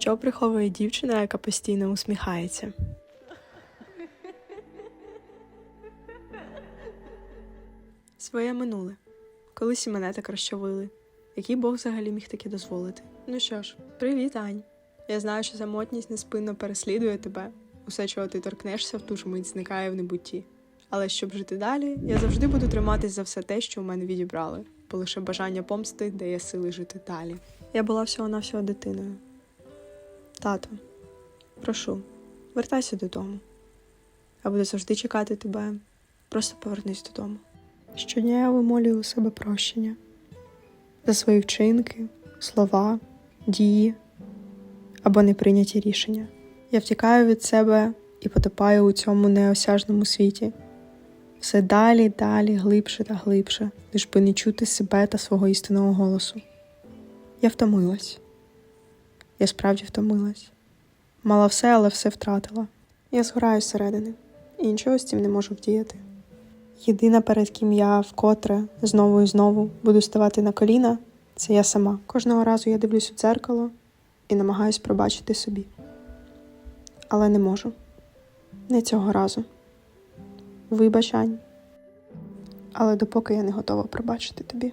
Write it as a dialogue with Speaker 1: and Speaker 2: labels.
Speaker 1: Що приховує дівчина, яка постійно усміхається? Своє минуле. Колись і мене так розчавили. Який Бог взагалі міг таке дозволити? Ну що ж, привіт, Ань. Я знаю, що самотність неспинно переслідує тебе. Усе, чого ти торкнешся, в ту ж мить зникає в небутті. Але щоб жити далі, я завжди буду триматись за все те, що у мене відібрали, бо лише бажання помсти дає сили жити далі. Я була всього-навсього дитиною. Тато, прошу, вертайся додому. Я буду завжди чекати тебе. Просто повернись додому. Щодня я вимолюю у себе прощення за свої вчинки, слова, дії або неприйняті рішення. Я втікаю від себе і потопаю у цьому неосяжному світі. Все далі, далі, глибше та глибше, лиш би не чути себе та свого істинного голосу. Я втомилась. Я справді втомилась. Мала все, але все втратила. Я згораю зсередини і нічого з цим не можу вдіяти. Єдина, перед ким я вкотре знову і знову буду ставати на коліна, це я сама. Кожного разу я дивлюсь у дзеркало і намагаюсь пробачити собі. Але не можу. Не цього разу. Вибач, Ань. Але допоки я не готова пробачити тобі.